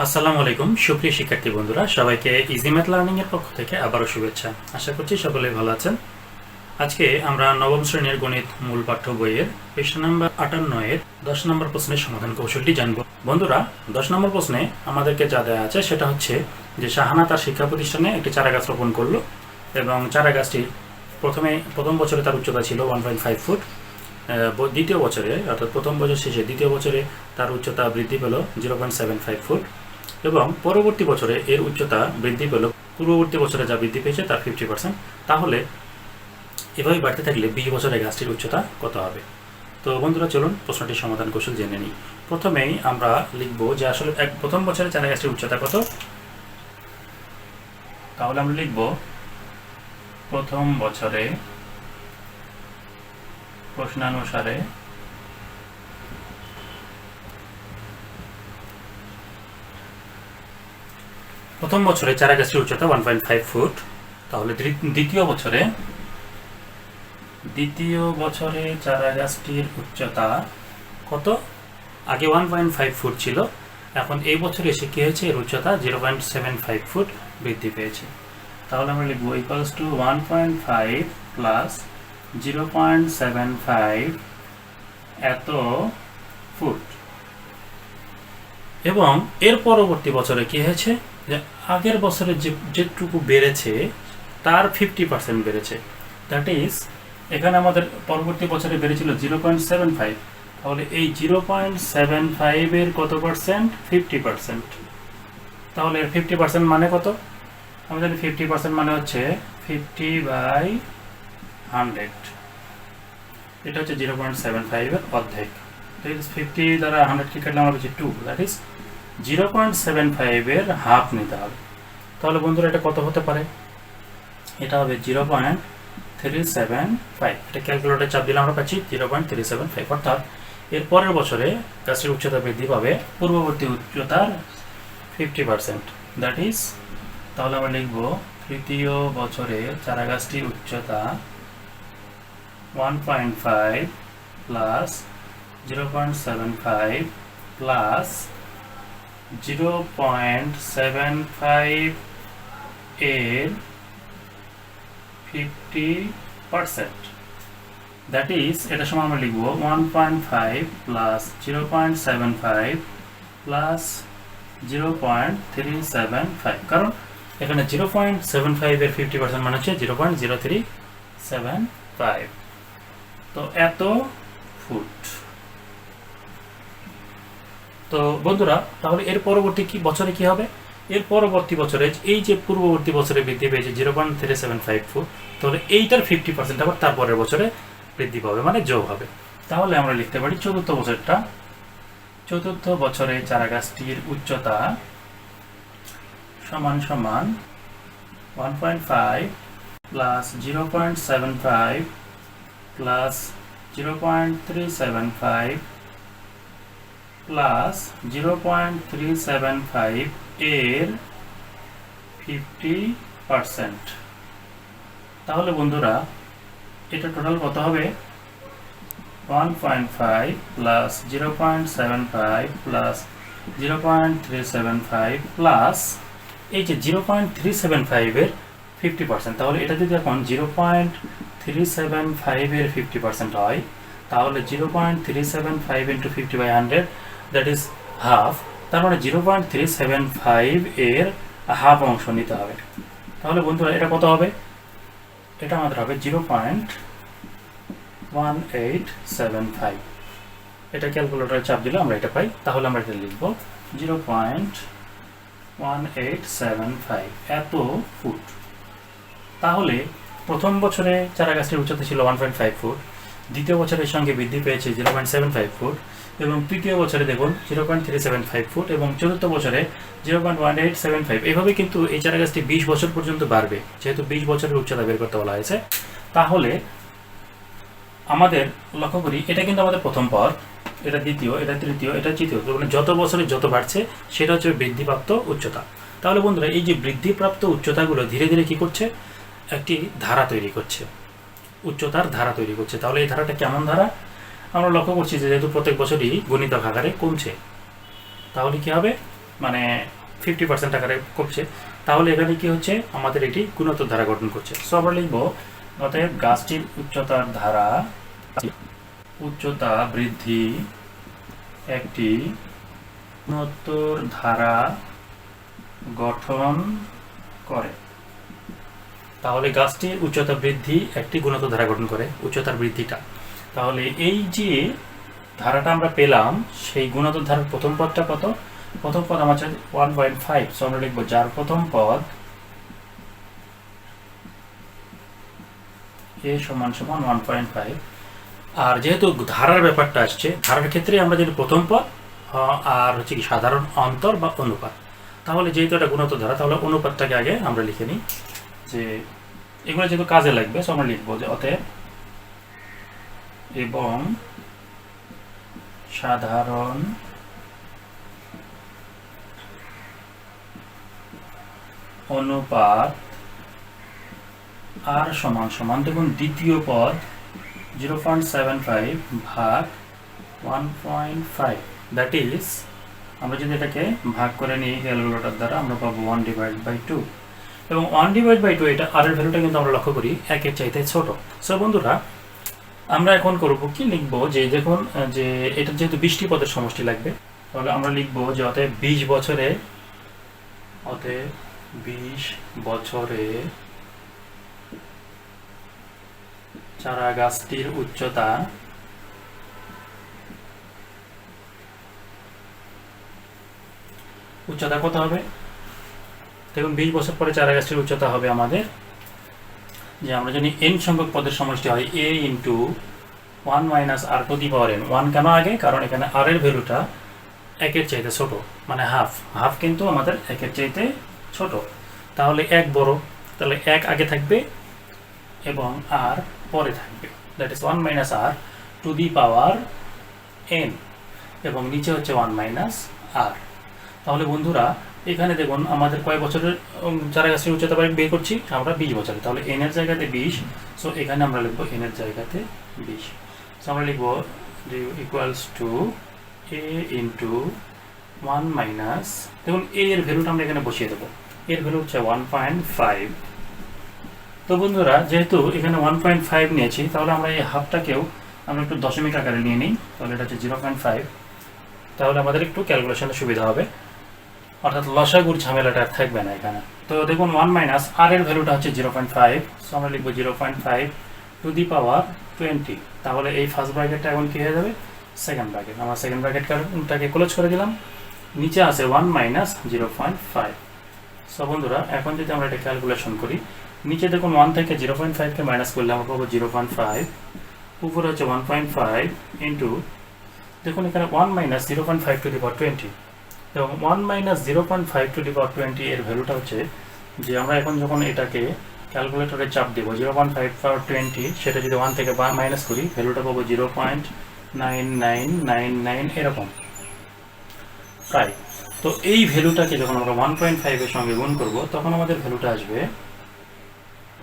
আসসালামু আলাইকুম। সুপ্রিয় শিক্ষার্থী বন্ধুরা, সবাইকে ইজি ম্যাথ লার্নিং এর পক্ষ থেকে আবারও শুভেচ্ছা। আশা করছি সকলেই ভালো আছেন। আজকে আমরা নবম শ্রেণির গণিত মূল পাঠ্য বইয়ের পৃষ্ঠা নাম্বার আটান্ন এর দশ নম্বর প্রশ্নের সমাধান কৌশলটি জানব। বন্ধুরা, দশ নম্বর প্রশ্নে আমাদেরকে যা দেওয়া আছে সেটা হচ্ছে যে শাহানা তার শিক্ষা প্রতিষ্ঠানে একটি চারা গাছ রোপণ করল এবং চারা গাছটি প্রথমে, প্রথম বছরে তার উচ্চতা ছিল ওয়ান পয়েন্ট ফাইভ ফুট দ্বিতীয় বছরে, অর্থাৎ প্রথম বছর শেষে দ্বিতীয় বছরে তার উচ্চতা বৃদ্ধি পেল zero point seven five foot এবং পরবর্তী বছরে এর উচ্চতা বৃদ্ধি পেল। পূর্ববর্তী বছরে যা বৃদ্ধি পেয়েছে তার ফিফটি তাহলে এভাবে বাড়তে থাকলে বিশ বছরে গাছটির উচ্চতা কত হবে? তো বন্ধুরা, চলুন প্রশ্নটির সমাধান কৌশল জেনে নিই। প্রথমেই আমরা লিখব যে আসলে এক প্রথম বছরে চারা গাছটির উচ্চতা কত? তাহলে আমরা লিখব, প্রথম বছরে প্রশ্নানুসারে প্রথম বছরে চারা গাছটির উচ্চতা ওয়ান পয়েন্ট ফাইভ ফুট তাহলে দ্বি- দ্বিতীয় বছরে দ্বিতীয় বছরে চারা গাছটির উচ্চতা কত? আগে ওয়ান পয়েন্ট ফাইভ ফুট ছিল, এখন এই বছরে এসে কী হয়েছে? এর উচ্চতা zero point seven five foot বৃদ্ধি পেয়েছে। তাহলে আমরা লিখব equals to one point five plus zero point seven five এত ফুট এবং এর পরবর্তী বছরে কী হয়েছে? যে আগের বছরে যে যেটুকু বেড়েছে, তার ফিফটি পার্সেন্ট বেড়েছে। দ্যাট ইজ এখানে আমাদের পরবর্তী বছরে বেড়েছিল জিরো পয়েন্ট সেভেন ফাইভ তাহলে এই জিরো পয়েন্ট সেভেন ফাইভের কত পার্সেন্ট ফিফটি পার্সেন্ট তাহলে ফিফটি পার্সেন্ট মানে কত? আমি জানি ফিফটি পার্সেন্ট মানে হচ্ছে ফিফটি বাই হান্ড্রেড এটা হচ্ছে জিরো পয়েন্ট সেভেন ফাইভের অর্ধেক। ফিফটি দ্বারা হান্ড্রেডকে কাটলে আমরা পেয়েছি two that is zero point seven ফাইভের হাফ নিতে হবে। তাহলে বন্ধুরা এটা কত হতে পারে? এটা হবে zero point three seven five. এটা ক্যালকুলেটর চাপ দিলে আমরা পাচ্ছি zero point three seven five. অর্থাৎ এর পরের বছরে গাছের উচ্চতা বৃদ্ধি পাবে, পূর্ববর্তী উচ্চতার ফিফটি পার্সেন্ট। দ্যাট ইজ, তাহলে আমরা লিখব তৃতীয় বছরে চারা গাছটির উচ্চতা one point five plus zero point seven five plus zero point seven five এর ফিফটি পার্সেন্ট দ্যাট ইজ এটা সময় আমরা লিখব one point five plus zero point seven five plus zero point three seven five কারণ এখানে zero point seven ফাইভের fifty percent মানে হচ্ছে zero point zero three seven five তো এত ফুট। তো বন্ধুরা, তাহলে এর পরবর্তী কি বছরে কি হবে? এর পরবর্তী বছরে এই যে পূর্ববর্তী বছরে বৃদ্ধি পেয়েছে zero point three seven five four তাহলে এইটার ফিফটি পার্সেন্ট আবার তারপরের বছরে বৃদ্ধি পাবে মানে যোগ হবে। তাহলে আমরা লিখতে পারি চতুর্থ বছরটা। চতুর্থ বছরে চারা গাছটির উচ্চতা সমান সমান one point five plus zero point seven five plus zero point three seven five plus zero point three seven five এর ফিফটি পারসেন্ট তাহলে বন্ধুরা, এটা টোটাল কত হবে? One point five plus zero point seven five plus zero point three seven five plus এই যে zero point three seven ফাইভের fifty percent তাহলে এটা যদি এখন জিরো পয়েন্ট থ্রি সেভেন ফাইভের ফিফটি পার্সেন্ট হয়, তাহলে zero point three seven five into fifty by hundred that is half তার মানে zero point three seven five এর হাফ অংশ নিতে হবে। তাহলে বন্ধুরা, এটা কত হবে? এটা আমাদের হবে zero point one eight seven five এটা ক্যালকুলেটরে চাপ দিলে আমরা এটা পাই। তাহলে আমরা এটা লিখব zero point one eight seven five এত ফুট। তাহলে প্রথম বছরে চারা গাছটির উচ্চতা ছিল ওয়ান পয়েন্ট ফাইভ ফুট, দ্বিতীয় বছরের সঙ্গে বৃদ্ধি পেয়েছে zero point seven five foot. এবং তৃতীয় বছরে দেখুন zero point three seven five foot এবং চতুর্থ বছরে zero point one eight seven five এভাবে কিন্তু এই চারা গাছটি বিশ বছর পর্যন্ত বাড়বে, যেহেতু বিশ বছরের উচ্চতা বের করতে বলা হয়েছে। তাহলে আমাদের লক্ষ্য করি, এটা কিন্তু আমাদের প্রথম পর, এটা দ্বিতীয়, এটা তৃতীয় এটা তৃতীয় মানে যত বছরে যত বাড়ছে, সেটা হচ্ছে বৃদ্ধিপ্রাপ্ত উচ্চতা। তাহলে বন্ধুরা, এই যে বৃদ্ধিপ্রাপ্ত উচ্চতাগুলো ধীরে ধীরে কি করছে? একটি ধারা তৈরি করছে, উচ্চতার ধারা তৈরি করছে। তাহলে এই ধারাটা কেমন ধারা? আমরা লক্ষ্য করছি যে যেহেতু প্রত্যেক বছরই গণিত আকারে কমছে, তাহলে কি হবে? মানে ফিফটি পার্সেন্ট আকারে কমছে। তাহলে এখানে কি হচ্ছে? আমাদের এটি গুণোত্তর ধারা গঠন করছে। সো আমরা লিখব, অতএব গাছটির উচ্চতার ধারা, উচ্চতা বৃদ্ধি একটি গুণোত্তর ধারা গঠন করে। তাহলে গাছটির উচ্চতা বৃদ্ধি একটি গুণোত্তর ধারা গঠন করে, উচ্চতার বৃদ্ধিটা। তাহলে এই যে ধারাটা আমরা পেলাম, সেই গুণোত্তর ধারার প্রথম পদটা কত? প্রথম পদ আমার হচ্ছে ওয়ান পয়েন্ট ফাইভ আমরা লিখব যার প্রথম পদ এ সমান সমান ওয়ান পয়েন্ট ফাইভ আর যেহেতু ধারার ব্যাপারটা আসছে, ধারার ক্ষেত্রে আমরা যদি প্রথম পদ আর হচ্ছে কি সাধারণ অন্তর বা অনুপাত। তাহলে যেহেতু এটা গুণোত্তর ধারা, তাহলে অনুপাতটাকে আগে আমরা লিখে নিই যে এগুলো যেহেতু কাজে লাগবে সো আমরা লিখব যে অতএব এবং সাধারণ অনুপাত আর সমান সমান। দেখুন, দ্বিতীয় পদ জিরো পয়েন্ট সেভেন ফাইভ ভাগ one point five. That is আমরা যদি এটাকে ভাগ করে নিই ক্যালকুলেটর দ্বারা আমরা পাবো ওয়ান ডিভাইড বাই টু এবং ওয়ান ডিভাইড বাই টু এটা আর এর ভ্যালুটা কিন্তু আমরা লক্ষ্য করি, একের চাইতে ছোট। সো বন্ধুরা আমরা এখন করব কি লিখব যে দেখুন যে এটা যেহেতু বৃষ্টি পদের সমষ্টি লাগবে, তাহলে আমরা লিখব যে অতএব বিশ বছরে, অতএব বিশ বছরে চারা গাছটির উচ্চতা উচ্চতা কত হবে? দেখুন, বিশ বছর পরে চারা গাছটির উচ্চতা হবে আমাদের যে আমরা জানি এন সংখ্যক পদের সমষ্টি হয় a into one minus r to the power n one কেন আগে? কারণ এখানে আর এর ভ্যালুটা একের চাইতে ছোট মানে হাফ হাফ কিন্তু আমাদের একের চাইতে ছোট। তাহলে এক বড়, তাহলে এক আগে থাকবে এবং আর পরে থাকবে। That is one minus r to the power n এবং নিচে হচ্ছে ওয়ান মাইনাস আর তাহলে বন্ধুরা এখানে দেখুন, আমাদের কয় বছরের চারা গাছের উচ্চতা বের করছি, আমরা বিশ বছরে তাহলে এন এর জায়গাতে বিশ সো এখানে আমরা লিখব এন এর জায়গাতে বিশ। সো আমরা লিখব equals to a into one minus দেখুন এ এর ভ্যালুটা আমরা এখানে বসিয়ে দেবো। এর ভ্যালু হচ্ছে ওয়ান পয়েন্ট ফাইভ তো বন্ধুরা, যেহেতু এখানে ওয়ান পয়েন্ট ফাইভ নিয়েছি, তাহলে আমরা এই হাফটাকেও আমরা একটু দশমিক আকারে নিয়ে নিই। তাহলে এটা হচ্ছে জিরো পয়েন্ট ফাইভ তাহলে আমাদের একটু ক্যালকুলেশনের সুবিধা হবে। অর্থাৎ লসাগুর ঝামেলাটা আর থাকবে না এখানে। তো দেখুন ওয়ান মাইনাস আর এর ভ্যালুটা হচ্ছে জিরো পয়েন্ট ফাইভ সো আমরা লিখব zero point five to the power twenty তাহলে এই ফার্স্ট ব্র্যাকেটটা এখন কি হয়ে যাবে? সেকেন্ড ব্র্যাকেট আমরা সেকেন্ড ব্র্যাকেটটাকে ক্লোজ করে দিলাম। নিচে আছে one minus zero point five so বন্ধুরা, এখন যদি আমরা এটা ক্যালকুলেশন করি, নিচে দেখুন ওয়ান থেকে জিরো পয়েন্ট ফাইভকে মাইনাস করলে আমরা পাবো জিরো পয়েন্ট ফাইভ উপরে হচ্ছে ওয়ান পয়েন্ট ফাইভ ইন্টু দেখুন এখানে one minus zero point five to the power twenty এবং one minus zero point five to the power twenty এর ভ্যালুটা হচ্ছে যে আমরা এখন যখন এটাকে ক্যালকুলেটরে চাপ দেবো zero point five power twenty সেটা যদি ওয়ান থেকে মাইনাস করি ভ্যালুটা পাবো zero point nine nine nine nine এরকম। প্রায় তো এই ভ্যালুটাকে যখন আমরা ওয়ান পয়েন্ট ফাইভের সঙ্গে গুণ করব, তখন আমাদের ভ্যালুটা আসবে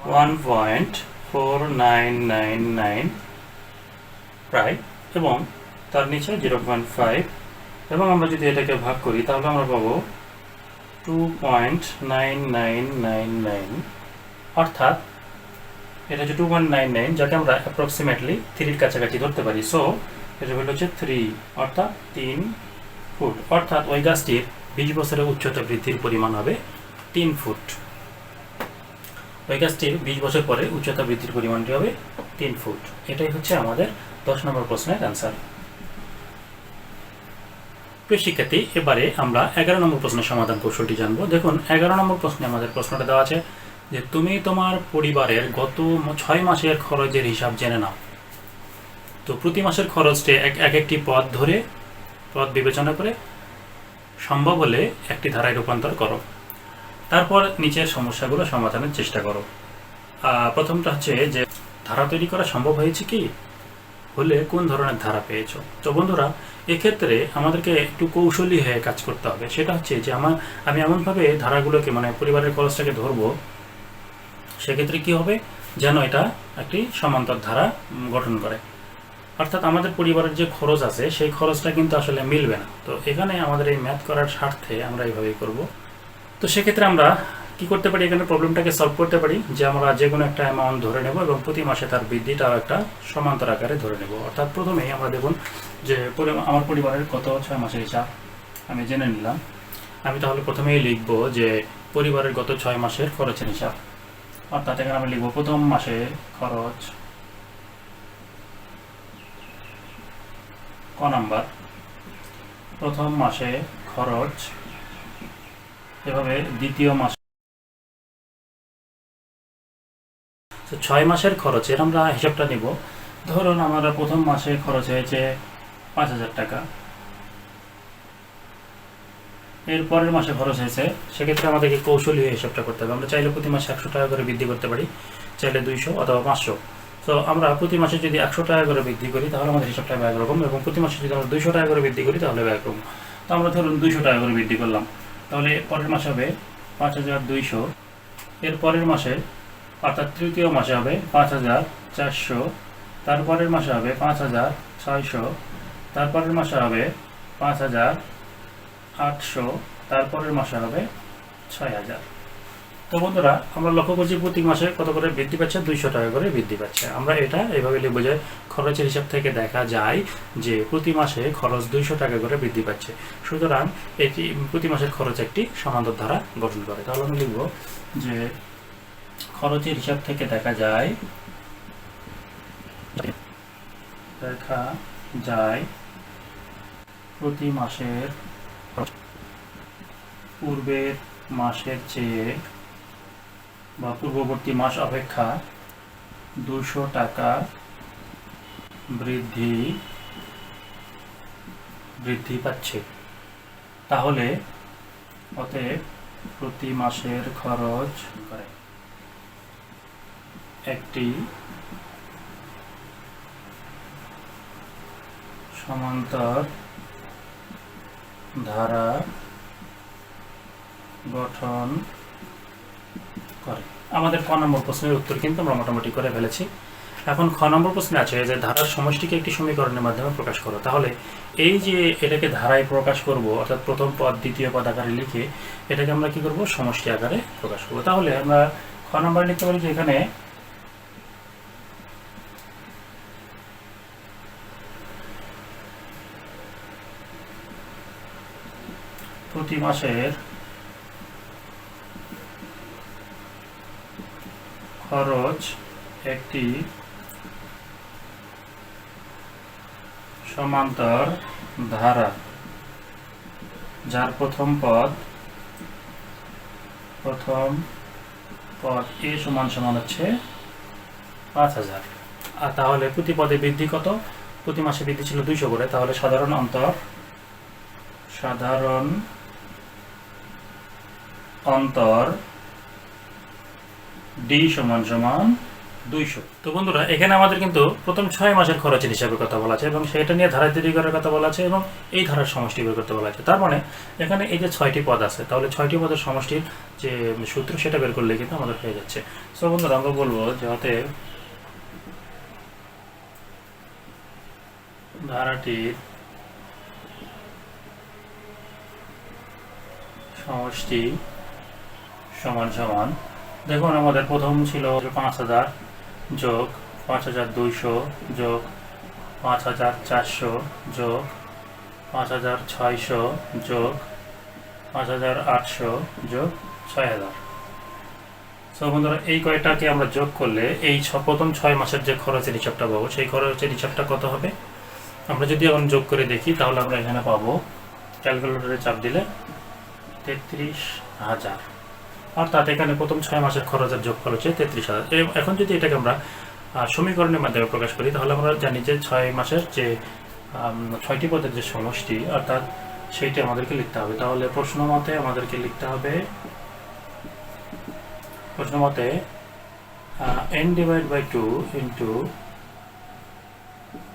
one point four nine nine nine প্রায় এবং তার নিচে জিরো পয়েন্ট ফাইভ এবং আমরা যদি এটাকে ভাগ করি, তাহলে আমরা পাবো two point nine nine nine nine অর্থাৎ এটা হচ্ছে টু নাইন নাইন যাকে আমরা অ্যাপ্রক্সিমেটলি থ্রির কাছাকাছি ধরতে পারি। সো এটা হলো হচ্ছে থ্রি অর্থাৎ তিন ফুট অর্থাৎ ওই গাছটির বিশ বছরের উচ্চতা বৃদ্ধির পরিমাণ হবে তিন ফুট ওই গাছটির বিশ বছর পরে উচ্চতা বৃদ্ধির পরিমাণটি হবে তিন ফুট এটাই হচ্ছে আমাদের দশ নম্বর প্রশ্নের অ্যান্সার প্রিয় শিক্ষার্থী, এবারে আমরা এগারো নম্বর প্রশ্নের সমাধান কৌশলটি জানব। দেখুন, এগারো নম্বর প্রশ্নে আমাদের প্রশ্নটা দেওয়া আছে যে, তুমি তোমার পরিবারের গত ছয় মাসের খরচের হিসাব জেনে নাও। তো প্রতি মাসের খরচটি এক এক একটি পদ ধরে, পদ বিবেচনা করে সম্ভব হলে একটি ধারায় রূপান্তর করো। তারপর নিচের সমস্যাগুলো সমাধানের চেষ্টা করো। প্রথমটা হচ্ছে যে, ধারা তৈরি করা সম্ভব হয়েছে কি? হলে কোন ধরনের ধারা পেয়েছ? তো বন্ধুরা এক্ষেত্রে আমাদেরকে একটু কৌশলী হয়ে কাজ করতে হবে। সেটা হচ্ছে যে আমার, আমি এমনভাবে ধারাগুলোকে মানে পরিবারের খরচটাকে ধরবো, সেক্ষেত্রে কি হবে? যেন এটা একটি সমান্তর ধারা গঠন করে। অর্থাৎ আমাদের পরিবারের যে খরচ আছে, সেই খরচটা কিন্তু আসলে মিলবে না। তো এখানে আমাদের এই ম্যাথ করার স্বার্থে আমরা এইভাবেই করব। তো সেক্ষেত্রে আমরা কি করতে পারি? এখানে প্রবলেমটাকে সলভ করতে পারি যে আমরা যে কোনো একটা অ্যামাউন্ট ধরে নেব এবং প্রতি মাসে তার বৃদ্ধিটাও একটা সমান্তর আকারে ধরে নেব। অর্থাৎ প্রথমেই আমরা দেখুন যে আমার পরিবারের কত ছয় মাসের হিসাব আমি জেনে নিলাম। আমি তাহলে প্রথমেই লিখব যে পরিবারের গত ছয় মাসের খরচের হিসাব। অর্থাৎ এখানে আমি লিখব প্রথম মাসে খরচ ক নাম্বার? প্রথম মাসে খরচ এভাবে দ্বিতীয় মাস তো ছয় মাসের খরচের আমরা হিসাবটা নিব। ধরুন আমরা প্রথম মাসে খরচ হয়েছে পাঁচ হাজার টাকা। এর পরের মাসে খরচ হয়েছে, সেক্ষেত্রে আমাদেরকে কৌশলী হয়ে হিসাবটা করতে হবে। আমরা চাইলে প্রতি মাসে একশো টাকা করে বৃদ্ধি করতে পারি, চাইলে দুইশো অথবা পাঁচশো। তো আমরা প্রতি মাসে যদি একশো টাকা করে বৃদ্ধি করি, তাহলে আমাদের হিসাবটা একরকম এবং প্রতি মাসে যদি আমরা দুইশো টাকা করে বৃদ্ধি করি, তাহলে একরকম তো আমরা ধরুন দুইশো টাকা করে বৃদ্ধি করলাম। তাহলে পরের মাসে হবে পাঁচ হাজার দুইশো। এর পরের মাসে অর্থাৎ তৃতীয় মাসে হবে পাঁচ হাজার চারশো, তারপরের মাসে হবে পাঁচ হাজার ছয়শো, তারপরের মাসে হবে পাঁচ হাজার আটশো, তারপরের মাসে হবে ছয় হাজার। তো বন্ধুরা, আমরা লক্ষ্য করছি প্রতি মাসে কত করে বৃদ্ধি পাচ্ছে? দুইশো টাকা করে বৃদ্ধি পাচ্ছে। আমরা এটা এভাবে লিখব যে খরচের হিসাব থেকে দেখা যায় যে প্রতি মাসে খরচ দুইশো টাকা করে বৃদ্ধি পাচ্ছে। সুতরাং এটি প্রতি মাসের খরচ একটি সমান্তর ধারা গঠন করে। তাহলে আমি লিখব যে খরচের হিসাব থেকে দেখা যায় দেখা যায় প্রতি মাসের পূর্বের মাসের চেয়ে বা পূর্ববর্তী মাস অপেক্ষা দুশো টাকা বৃদ্ধি বৃদ্ধি পাচ্ছে। তাহলে অতএব প্রতি মাসের খরচ করে একটি সমান্তর ধারা গঠন করে। আমাদের ক নম্বর প্রশ্নের উত্তর কিন্তু আমরা মোটামুটি করে ফেলেছি। এখন খ নম্বর প্রশ্নে আছে যে ধারার সমষ্টিকে একটি সমীকরণের মাধ্যমে প্রকাশ করো। তাহলে এই যে এটাকে ধারায় প্রকাশ করব, অর্থাৎ প্রথম পদ, দ্বিতীয় পদ আকারে লিখে এটাকে আমরা কি করব? সমষ্টি আকারে প্রকাশ করব। তাহলে আমরা খ নম্বরে লিখতে পারি যে এখানে প্রতি মাসের খরচ একটি সমান্তর ধারা, যার প্রথম পদ প্রথম পদ এ সমান সমান হচ্ছে পাঁচ হাজার। আর তাহলে প্রতি পদে বৃদ্ধি কত? প্রতি মাসে বৃদ্ধি ছিল দুইশো করে, তাহলে সাধারণ অন্তর, সাধারণ অন্তর ডি সমান সমান দুইশো। তো বন্ধুরা, এখানে আমাদের কিন্তু প্রথম ছয় মাসের খরচের হিসাবে কথা বলা আছে এবং সেটা নিয়ে ধারা তৈরি করার কথা বলা আছে এবং এই ধারার সমষ্টি বের করতে বলা আছে। তার মানে এখানে এই যে ছয়টি পদ আছে, তাহলে ছয়টি পদের সমষ্টির যে সূত্র, সেটা বের করলে কিন্তু আমাদের হয়ে যাচ্ছে। বন্ধুরা, আমরা বলব যে অতএব ধারাটির সমষ্টি সমান সমান। দেখুন, আমাদের প্রথম ছিল পাঁচ হাজার যোগ পাঁচ হাজার দুইশো যোগ পাঁচ হাজার চারশো যোগ পাঁচ হাজার ছয়শো যোগ পাঁচ হাজার আটশো যোগ ছয় হাজার। সো বন্ধুরা, এই কয়টাকে আমরা যোগ করলে এই প্রথম ছয় মাসের যে খরচের হিসাবটা পাবো, সেই খরচের হিসাবটা কত হবে? আমরা যদি এখন যোগ করে দেখি, তাহলে আমরা এখানে পাবো ক্যালকুলেটরে চাপ দিলে তেত্রিশ হাজার। অর্থাৎ এখানে প্রথম ছয় মাসের খরচের যোগফল হচ্ছে তেত্রিশ হাজার। এখন যদি এটাকে আমরা সমীকরণের মাধ্যমে প্রকাশ করি, তাহলে আমরা জানি যে ছয় মাসের যে ছয়টি পদের যে সমষ্টি, অর্থাৎ সেইটি আমাদেরকে লিখতে হবে। তাহলে প্রশ্ন মতে আমাদেরকে লিখতে হবে, প্রশ্ন মতে n divide by two into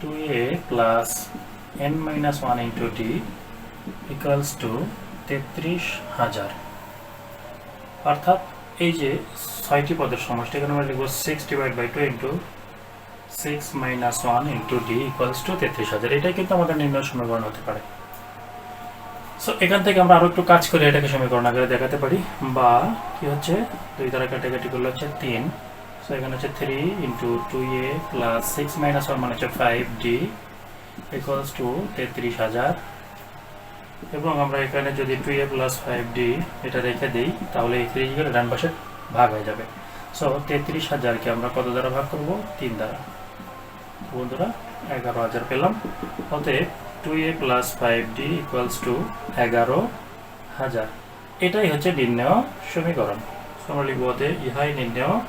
two a plus n minus one into t equals to তেত্রিশ হাজার। অর্থাৎ এই যে ছয়টি পদের সমষ্টি, এখানে আমরা লিখব six divide by two into six minus one into d equals to তেত্রিশ হাজার। এটাই কিন্তু আমাদের নির্ণয় সমীকরণ হতে পারে। সো এখান থেকে আমরা আরও একটু কাজ করে এটাকে সমীকরণ আকারে দেখাতে পারি। বা কি হচ্ছে? দুই দ্বারা কাটাকাটি করলে হচ্ছে তিন। সো এখানে হচ্ছে three into two a plus six minus one মানে হচ্ছে ফাইভ ডি ইকুয়ালস টু তেত্রিশ হাজার। এবং আমরা এখানে যদি two a plus five d এটা রেখে দিই, তাহলে এই থ্রি গেলে ডান পাশে ভাগ হয়ে যাবে। সো তেত্রিশ হাজারকে আমরা কত দ্বারা ভাগ করব? তিন দ্বারা। বন্ধুরা, এগারো হাজার পেলাম। অতএব two a plus five d equals to এগারো হাজার। এটাই হচ্ছে নির্ণয় সমীকরণ। আমরা লিখব ইহাই নির্ণয়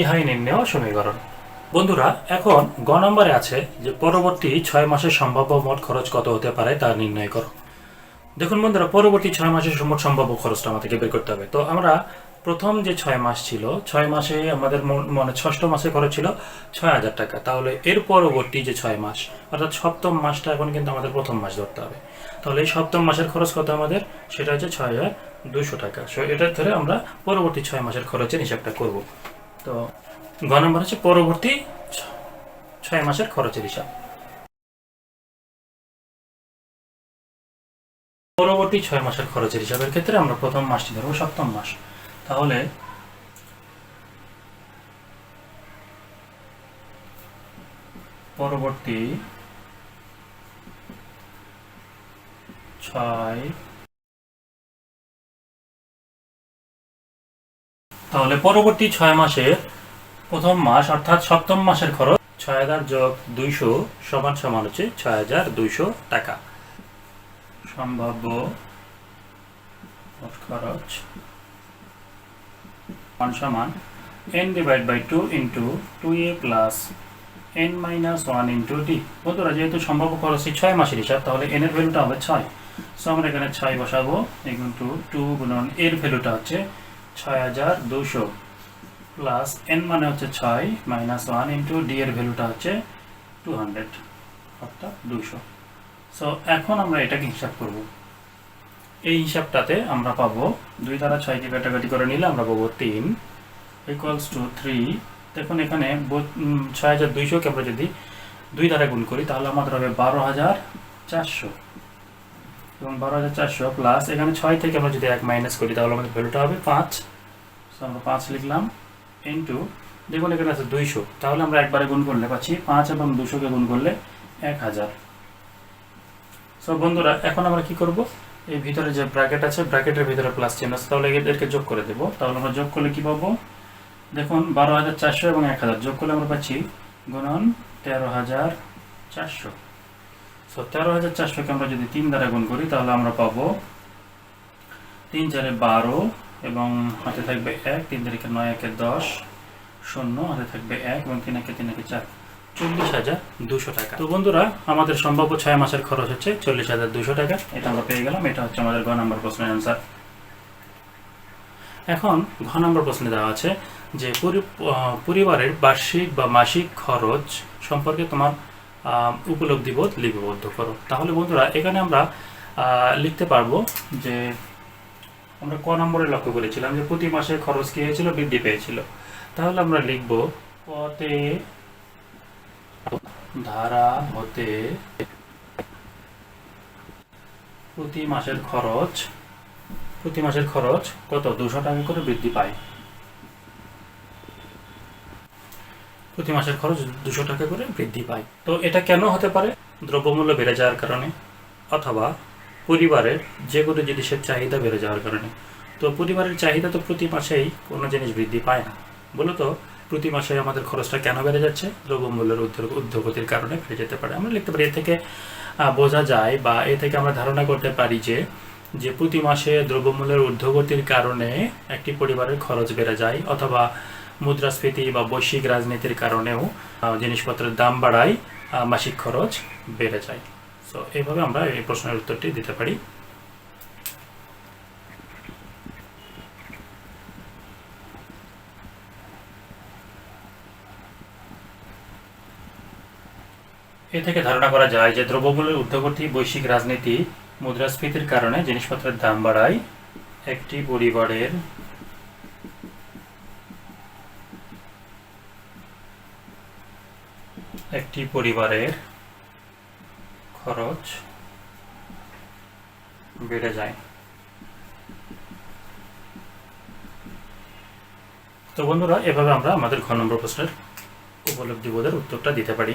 ইহাই নির্ণয় সমীকরণ বন্ধুরা, এখন গ নম্বরে আছে যে পরবর্তী ছয় মাসের সম্ভাব্য মোট খরচ কত হতে পারে তা নির্ণয় করো। দেখুন বন্ধুরা, পরবর্তী ছয় মাসের মোট সম্ভাব্য খরচটা আমাদেরকে বের করতে হবে। তো আমরা প্রথম যে ছয় মাস ছিল, ছয় মাসে আমাদের মানে ষষ্ঠ মাসে খরচ ছিল ছয় হাজার টাকা। তাহলে এর পরবর্তী যে ছয় মাস, অর্থাৎ সপ্তম মাসটা এখন কিন্তু আমাদের প্রথম মাস ধরতে হবে। তাহলে এই সপ্তম মাসের খরচ কত আমাদের? সেটা হচ্ছে ছয় হাজার দুশো টাকা। সো এটা ধরে আমরা পরবর্তী ছয় মাসের খরচের হিসাবটা করব। তো গ নম্বর হচ্ছে পরবর্তী ছয় মাসের খরচের হিসাব। পরবর্তী ছয় মাসের খরচের হিসাবের ক্ষেত্রে আমরা প্রথম মাসটি ধরবো সপ্তম মাস। তাহলে পরবর্তী ছয় তাহলে পরবর্তী ছয় মাসের প্রথম মাস অর্থাৎ সপ্তম মাসের খরচ ছয় হাজার যোগ দুইশো সমান সমান হচ্ছে ছয় হাজার দুইশো টাকা। সম্ভাব্য খরচ সমান সমান n divide by two into two a plus n minus one into d বন্ধুরা, যেহেতু সম্ভাব্য খরচই ছয় মাসের হিসাব, তাহলে এন এর ভ্যালুটা হবে ছয়। সো আমরা এখানে ছয় বসাবো এগুন টু টু গুণন এর ভ্যালুটা হচ্ছে ছয় হাজার দুশো। প্লাস এন মানে হচ্ছে ছয় মাইনাস ওয়ান ইন্টু ডি এর ভ্যালুটা হচ্ছে টু হান্ড্রেড অর্থাৎ দুশো। সো এখন আমরা এটাকে হিসাব করব। এই হিসাবটাতে আমরা পাবো দুই দ্বারা ছয়কে কাটাকাটি করে নিলে আমরা পাবো তিন ইকুয়ালস টু থ্রি দেখুন এখানে ছয় হাজার দুইশোকে আমরা যদি দুই দ্বারা গুণ করি, তাহলে আমাদের হবে বারো হাজার চারশো। এবং বারো হাজার চারশো প্লাস এখানে ছয় থেকে আমরা যদি এক মাইনাস করি, তাহলে আমাদের ভ্যালুটা হবে পাঁচ। আমরা পাঁচ লিখলাম ইন্টু দেখুন এখানে আছে দুইশো। তাহলে আমরা একবারে গুণ করলে পাচ্ছি পাঁচ এবং দুশোকে গুণ করলে এক হাজার। সো বন্ধুরা, এখন আমরা কি করব? এই ভিতরে যে ব্র্যাকেট আছে ব্র্যাকেটের ভিতরে প্লাস চিহ্ন আছে, তাহলে এদেরকে যোগ করে দেবো। তাহলে আমরা যোগ করলে কি পাবো? দেখুন, বারো হাজার চারশো এবং এক হাজার। যোগ করলে আমরা পাচ্ছি গুণন তেরো হাজার চারশো। সো তেরো হাজার চারশোকে আমরা যদি তিন দ্বারা গুণ করি তাহলে আমরা পাবো তিন চারে বারো এবং হাতে থাকবে এক তিন তারিখে নয় একে দশ শূন্য হাতে থাকবে এক এবং তিন একে তিন একে চার। চল্লিশ হাজার দুশো টাকা। তো বন্ধুরা আমাদের সম্ভাব্য ছয় মাসের খরচ হচ্ছে চল্লিশ হাজার দুশো টাকা। এটা আমরা পেয়ে গেলাম এটা হচ্ছে আমাদের ঘ নম্বর প্রশ্নের অ্যান্সার এখন ঘ নম্বর প্রশ্নে দেওয়া আছে যে পরিবারের বার্ষিক বা মাসিক খরচ সম্পর্কে তোমার উপলব্ধিবোধ লিপিবদ্ধ করো। তাহলে বন্ধুরা, এখানে আমরা লিখতে পারব যে আমরা ক নম্বরে লক্ষ্য করেছিলাম যে প্রতি মাসে খরচ কি হয়েছিল? বৃদ্ধি পেয়েছিল। তাহলে আমরা লিখব, পতে ধারা হতে প্রতি মাসের খরচ, প্রতি মাসের খরচ কত? দুশো টাকা করে বৃদ্ধি পায়। প্রতি মাসের খরচ দুশো টাকা করে বৃদ্ধি পায়। তো এটা কেন হতে পারে? দ্রব্যমূল্য বেড়ে যাওয়ার কারণে অথবা পরিবারের যে কোনো জিনিসের চাহিদা বেড়ে যাওয়ার কারণে। তো পরিবারের চাহিদা তো প্রতি মাসেই কোনো জিনিস বৃদ্ধি পায় না। বলো তো প্রতি মাসে আমাদের খরচটা কেন বেড়ে যাচ্ছে? দ্রব্যমূল্যের উদ্যোগ উদ্যোগতির কারণে বেড়ে যেতে পারে। আমরা লিখতে পারি, এ থেকে বোঝা যায় বা এ থেকে আমরা ধারণা করতে পারি যে যে প্রতি মাসে দ্রব্যমূল্যের ঊর্ধ্বগতির কারণে একটি পরিবারের খরচ বেড়ে যায় অথবা মুদ্রাস্ফীতি বা বৈশ্বিক রাজনীতির কারণেও জিনিসপত্রের দাম বাড়ায় মাসিক খরচ বেড়ে যায়। সো এইভাবে আমরা এই প্রশ্নের উত্তরটি দিতে পারি। এ থেকে ধারণা করা যায় যে দ্রব্যমূল্যের ঊর্ধ্বগতি, বৈশ্বিক রাজনীতি, মুদ্রাস্ফীতির কারণে জিনিসপত্রের দাম বাড়ায় একটি পরিবারের একটি পরিবারের খরচ বেড়ে যায়। তো বন্ধুরা, এভাবে আমরা আমাদের ঘ নম্বর প্রশ্নের উপলব্ধি বোধের উত্তরটা দিতে পারি।